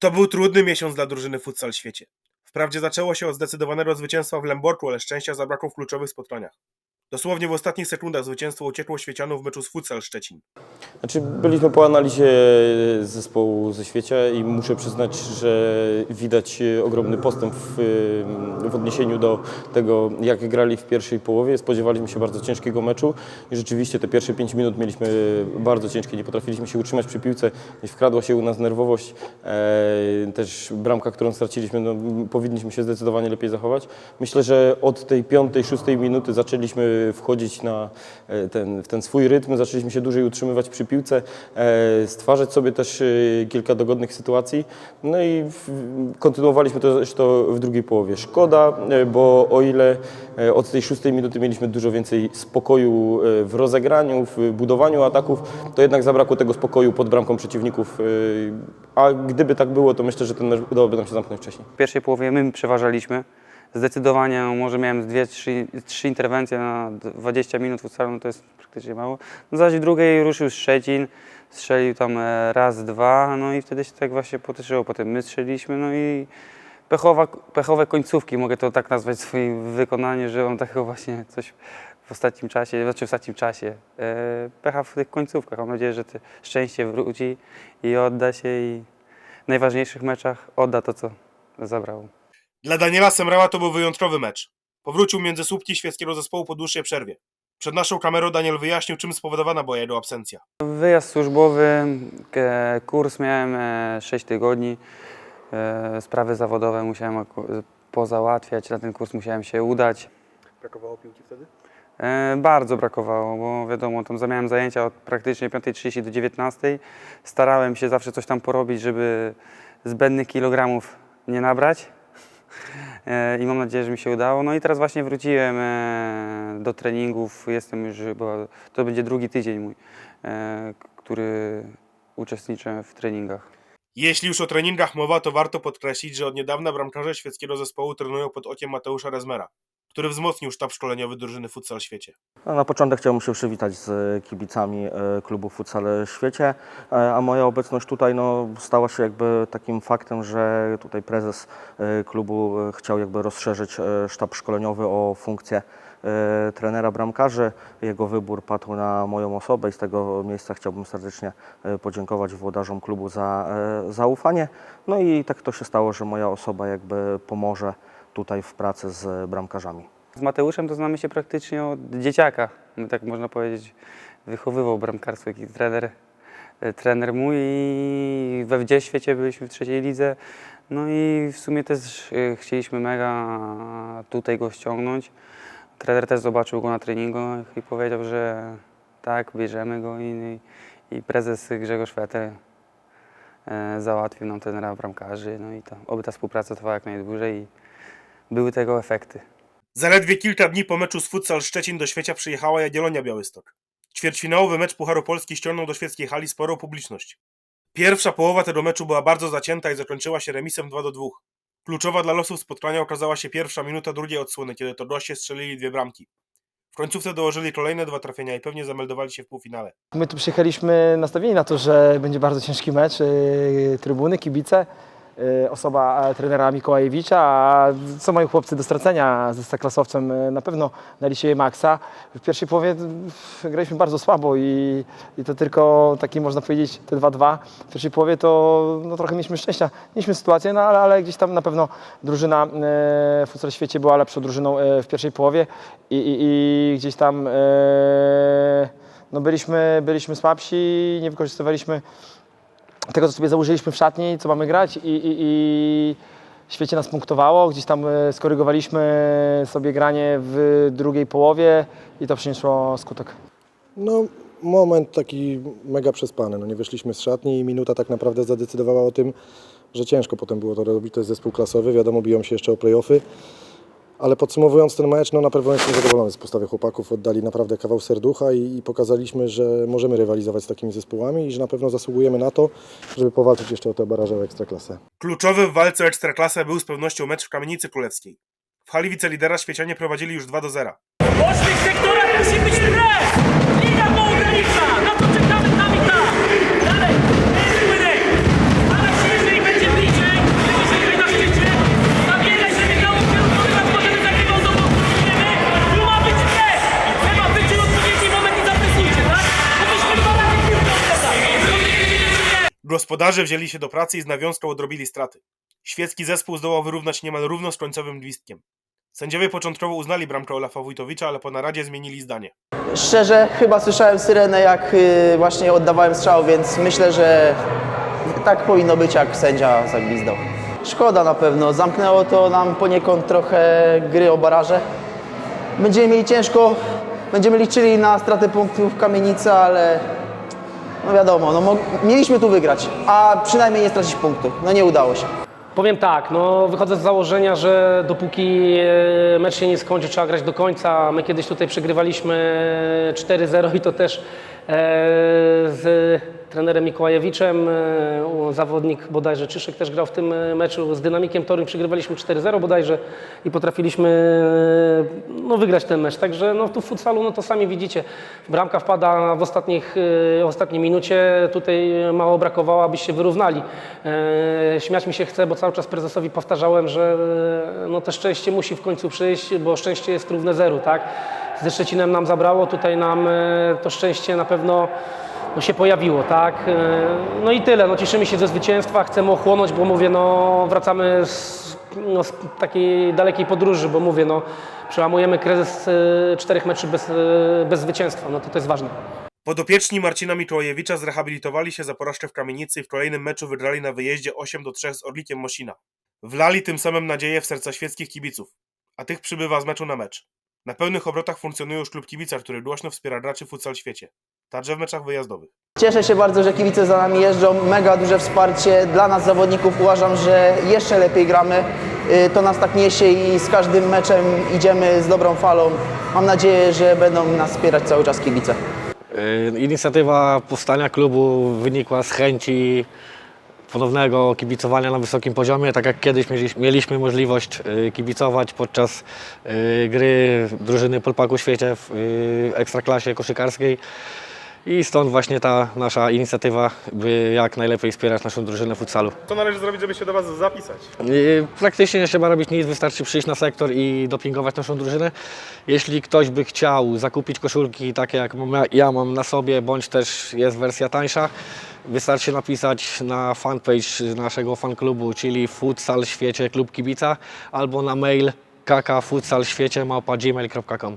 To był trudny miesiąc dla drużyny futsal w świecie. Wprawdzie zaczęło się od zdecydowanego zwycięstwa w Lemborku, ale szczęścia zabrakło w kluczowych spotkaniach. Dosłownie w ostatnich sekundach zwycięstwo uciekło Świecianów w meczu z futsal Szczecin. Znaczy, byliśmy po analizie zespołu ze świecia i muszę przyznać, że widać ogromny postęp w, w odniesieniu do tego, jak grali w pierwszej połowie. Spodziewaliśmy się bardzo ciężkiego meczu i rzeczywiście te pierwsze 5 minut mieliśmy bardzo ciężkie. Nie potrafiliśmy się utrzymać przy piłce, wkradła się u nas nerwowość. E, też bramka, którą straciliśmy, no, powinniśmy się zdecydowanie lepiej zachować. Myślę, że od tej piątej, szóstej minuty zaczęliśmy wchodzić na e, ten, w ten swój rytm, zaczęliśmy się dłużej utrzymywać przy piłce, e, stwarzać sobie też e, kilka dogodnych sytuacji. No i kontynuowaliśmy to zresztą w drugiej połowie. Szkoda, bo o ile od tej szóstej minuty mieliśmy dużo więcej spokoju w rozegraniu, w budowaniu ataków, to jednak zabrakło tego spokoju pod bramką przeciwników. A gdyby tak było, to myślę, że ten mecz udałoby nam się zamknąć wcześniej. W pierwszej połowie my przeważaliśmy. Zdecydowanie, może miałem dwie, trzy, trzy interwencje na 20 minut futsalu, no to jest praktycznie mało. No zaś w drugiej ruszył Szczecin, strzelił tam e, raz, dwa, no i wtedy się tak właśnie potyszyło. Potem my strzeliliśmy, no i pechowa, pechowe końcówki, mogę to tak nazwać w swoim wykonaniu, że mam takiego właśnie coś w ostatnim czasie, znaczy w ostatnim czasie, e, pecha w tych końcówkach. Mam nadzieję, że to szczęście wróci i odda się i w najważniejszych meczach odda to, co zabrało. Dla Daniela Semrała to był wyjątkowy mecz. Powrócił między słupki świeckiego zespołu po dłuższej przerwie. Przed naszą kamerą Daniel wyjaśnił, czym spowodowana była jego absencja. Wyjazd służbowy, e, kurs miałem e, 6 tygodni, e, sprawy zawodowe musiałem pozałatwiać, na ten kurs musiałem się udać. Brakowało piłki wtedy? E, Bardzo brakowało, bo wiadomo, tam miałem zajęcia od praktycznie 5.30 do 19.00. Starałem się zawsze coś tam porobić, żeby zbędnych kilogramów nie nabrać. E, I mam nadzieję, że mi się udało. No i teraz właśnie wróciłem e, do treningów. Jestem już, chyba, to będzie drugi tydzień mój, e, który uczestniczę w treningach. Jeśli już o treningach mowa, to warto podkreślić, że od niedawna bramkarze świeckiego zespołu trenują pod okiem Mateusza Rezmera, który wzmocnił sztab szkoleniowy drużyny futsal świecie. Na początek chciałbym się przywitać z kibicami e, klubu Futsal Świecie, e, a moja obecność tutaj no, stała się jakby takim faktem, że tutaj prezes e, klubu e, chciał jakby rozszerzyć e, sztab szkoleniowy o funkcję e, trenera bramkarzy. Jego wybór padł na moją osobę i z tego miejsca chciałbym serdecznie e, podziękować włodarzom klubu za e, zaufanie. No i tak to się stało, że moja osoba jakby pomoże tutaj w pracy z bramkarzami. Z Mateuszem to znamy się praktycznie od dzieciaka. My tak można powiedzieć, wychowywał bramkarstwo, jaki trener, e, trener mój i we wdzie świecie byliśmy w trzeciej lidze. No i w sumie też e, chcieliśmy mega tutaj go ściągnąć. Trener też zobaczył go na treningach i powiedział, że tak, bierzemy go i, i prezes Grzegorz Feter e, załatwił nam trenera bramkarzy. No i to, oby ta współpraca trwała jak najdłużej i były tego efekty. Zaledwie kilka dni po meczu z futsal Szczecin do świecia przyjechała Jagiellonia Białystok. Ćwierćfinałowy mecz Pucharu Polski ściągnął do świeckiej hali sporą publiczność. Pierwsza połowa tego meczu była bardzo zacięta i zakończyła się remisem 2 do 2. Kluczowa dla losów spotkania okazała się pierwsza minuta drugiej odsłony, kiedy to goście strzelili dwie bramki. W końcówce dołożyli kolejne dwa trafienia i pewnie zameldowali się w półfinale. My tu przyjechaliśmy nastawieni na to, że będzie bardzo ciężki mecz. Yy, Trybuny, kibice, osoba e, trenera Mikołajewicza, a co mają chłopcy do stracenia ze Staklasowcem? Yy, Na pewno dali siebie maksa. W pierwszej połowie graliśmy bardzo słabo i, i to tylko taki można powiedzieć te 2-2. W pierwszej połowie to no, trochę mieliśmy szczęścia. Mieliśmy sytuację, no, ale, ale gdzieś tam na pewno drużyna yy, w futsal świecie była lepszą drużyną yy, w pierwszej połowie i, i, i gdzieś tam yy, no byliśmy, byliśmy słabsi, nie wykorzystywaliśmy tego, co sobie założyliśmy w szatni, co mamy grać i, i, i świecie nas punktowało. Gdzieś tam e, skorygowaliśmy sobie granie w drugiej połowie i to przyniosło skutek. No, moment taki mega przespany. No, nie wyszliśmy z szatni i minuta tak naprawdę zadecydowała o tym, że ciężko potem było to robić. To jest zespół klasowy, wiadomo, biją się jeszcze o playoffy. Ale podsumowując ten mecz, no na pewno jestem zadowolony z postawy chłopaków. Oddali naprawdę kawał serducha i, i pokazaliśmy, że możemy rywalizować z takimi zespołami i że na pewno zasługujemy na to, żeby powalczyć jeszcze o tę barażę o Ekstraklasę. Kluczowy w walce o Ekstraklasę był z pewnością mecz w Kamienicy Królewskiej. W hali wicelidera Świecianie prowadzili już 2 do 0. W bocznych sektorach musi być stres! Liga to ogranicza! Na to czekamy tam i tam! Dalej! Gospodarze wzięli się do pracy i z nawiązką odrobili straty. Świecki zespół zdołał wyrównać niemal równo z końcowym gwizdkiem. Sędziowie początkowo uznali bramkę Olafa Wójtowicza, ale po naradzie zmienili zdanie. Szczerze, chyba słyszałem syrenę, jak y, właśnie oddawałem strzał, więc myślę, że tak powinno być, jak sędzia zagwizdał. Szkoda na pewno, zamknęło to nam poniekąd trochę gry o baraże. Będziemy mieli ciężko, będziemy liczyli na stratę punktów w Kamienicy, ale no wiadomo, no, mieliśmy tu wygrać, a przynajmniej nie stracić punktów. No nie udało się. Powiem tak, no wychodzę z założenia, że dopóki e, mecz się nie skończy, trzeba grać do końca. My kiedyś tutaj przegrywaliśmy 4-0 i to też e, z trenerem Mikołajewiczem. E, Zawodnik bodajże Czyszek też grał w tym e, meczu. Z Dynamikiem Toruń przegrywaliśmy 4-0 bodajże i potrafiliśmy e, no, wygrać ten mecz. Także no, tu w futsalu, no to sami widzicie, bramka wpada w, ostatnich, ostatniej minucie. Tutaj mało brakowało, abyście wyrównali. Śmiać mi się chce, bo cały czas prezesowi powtarzałem, że no, to szczęście musi w końcu przyjść, bo szczęście jest równe zeru, tak? Ze Szczecinem nam zabrało, tutaj nam to szczęście na pewno no, się pojawiło, tak? E, No i tyle, no, cieszymy się ze zwycięstwa, chcemy ochłonąć, bo mówię, no wracamy z, no, z takiej dalekiej podróży, bo mówię, no przełamujemy kryzys e, czterech meczów bez, e, bez zwycięstwa, no to to jest ważne. Podopieczni Marcina Mikołajewicza zrehabilitowali się za porażkę w Kamienicy i w kolejnym meczu wygrali na wyjeździe 8 do 3 z Orlikiem Mosina. Wlali tym samym nadzieję w serca świeckich kibiców, a tych przybywa z meczu na mecz. Na pełnych obrotach funkcjonuje już klub kibica, który głośno wspiera graczy futsal świecie, także w meczach wyjazdowych. Cieszę się bardzo, że kibice za nami jeżdżą. Mega duże wsparcie dla nas zawodników. Uważam, że jeszcze lepiej gramy. Y, To nas tak niesie i z każdym meczem idziemy z dobrą falą. Mam nadzieję, że będą nas wspierać cały czas kibice. Y, Inicjatywa powstania klubu wynikła z chęci ponownego kibicowania na wysokim poziomie, tak jak kiedyś mieli- mieliśmy możliwość y, kibicować podczas gry drużyny Polpaku w świecie w ekstraklasie koszykarskiej. I stąd właśnie ta nasza inicjatywa, by jak najlepiej wspierać naszą drużynę futsalu. Co należy zrobić, żeby się do Was zapisać? Yy, Praktycznie nie trzeba robić nic, wystarczy przyjść na sektor i dopingować naszą drużynę. Jeśli ktoś by chciał zakupić koszulki takie jak mam- ja mam na sobie, bądź też jest wersja tańsza, wystarczy napisać na fanpage naszego fanklubu, czyli Futsal Świecie Klub Kibica, albo na mail kakafutsalświecie.gmail.com